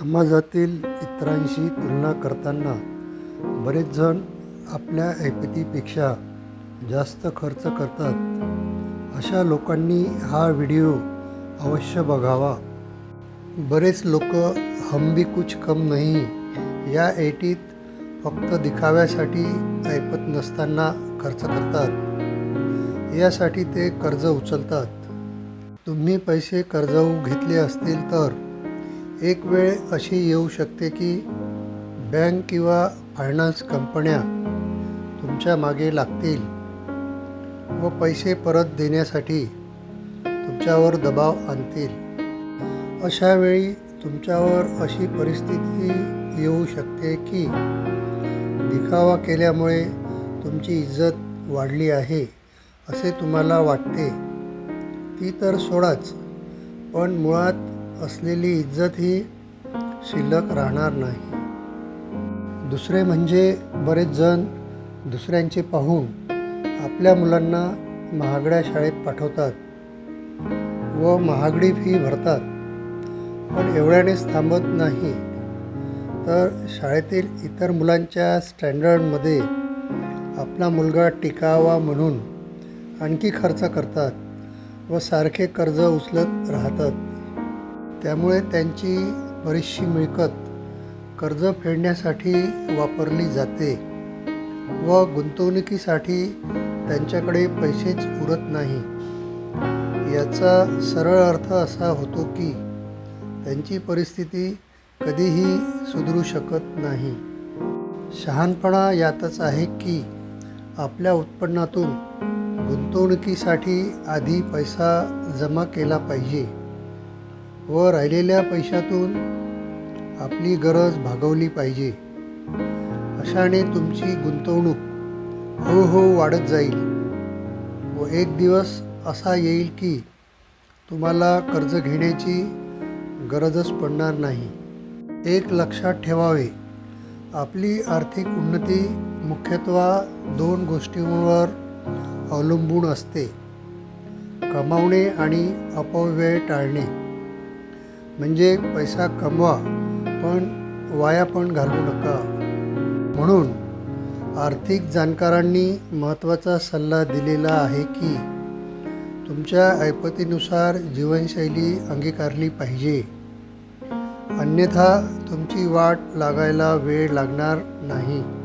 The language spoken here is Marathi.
समाजातील इतरांशी तुलना करताना बरेच जण आपल्या ऐपतीपेक्षा जास्त खर्च करतात. अशा लोकांनी हा व्हिडिओ अवश्य बघावा. बरेच लोक हम भी कुछ कम नाही. या एटीत फक्त दिखाव्यासाठी ऐपत नसताना खर्च करतात. यासाठी ते कर्ज उचलतात. तुम्ही पैसे कर्जाऊ घेतले असतील तर एक वेळ अशी येऊ शकते की बँक किंवा फायनान्स कंपन्या तुमच्या मागे लागतील व पैसे परत देण्यासाठी तुमच्यावर दबाव आणतील. अशा वेळी तुमच्यावर अशी परिस्थिती येऊ शकते की दिखावा केल्यामुळे तुमची इज्जत वाढली आहे असे तुम्हाला वाटते. ती तर सोडाच पण मुळात असलेली इज्जत ही शिल्लक राहणार नाही. दुसरे म्हणजे बरेच जण दुसऱ्यांचे पाहून आपल्या मुलांना महागड्या शाळेत पाठवतात व महागडी फी भरतात. पण एवढ्यानेच थांबत नाही. तर शाळेतील इतर मुलांच्या स्टँडर्डमध्ये आपला मुलगा टिकावा म्हणून आणखी खर्च करतात व सारखे कर्ज उचलत राहतात. त्यामुळे त्यांची बरीचशी मिळकत कर्ज फेडण्यासाठी वापरली जाते व गुंतवणुकीसाठी त्यांच्याकडे पैसेच उरत नाही. याचा सरळ अर्थ असा होतो की त्यांची परिस्थिती कधीही सुधरू शकत नाही. शहाणपणा यातच आहे की आपल्या उत्पन्नातून गुंतवणुकीसाठी आधी पैसा जमा केला पाहिजे. व राहिलेल्या पैशातून आपली गरज भागवली पाहिजे. अशाने तुमची गुंतवणूक हळूहळू वाढत जाईल. व एक दिवस असा येईल की तुम्हाला कर्ज घेण्याची गरजच पडणार नाही. एक लक्षात ठेवावे. आपली आर्थिक उन्नती मुख्यत्वे दोन गोष्टींवर अवलंबून असते. कमावणे आणि अपव्यय टाळणे. म्हणजे पैसा कमवा पण वाया पण घालवू नका. म्हणून आर्थिक जाणकारांनी महत्त्वाचा सल्ला दिलेला आहे की तुमच्या ऐपतीनुसार जीवनशैली अंगीकारली पाहिजे. अन्यथा तुमची वाट लागायला वेळ लागणार नाही.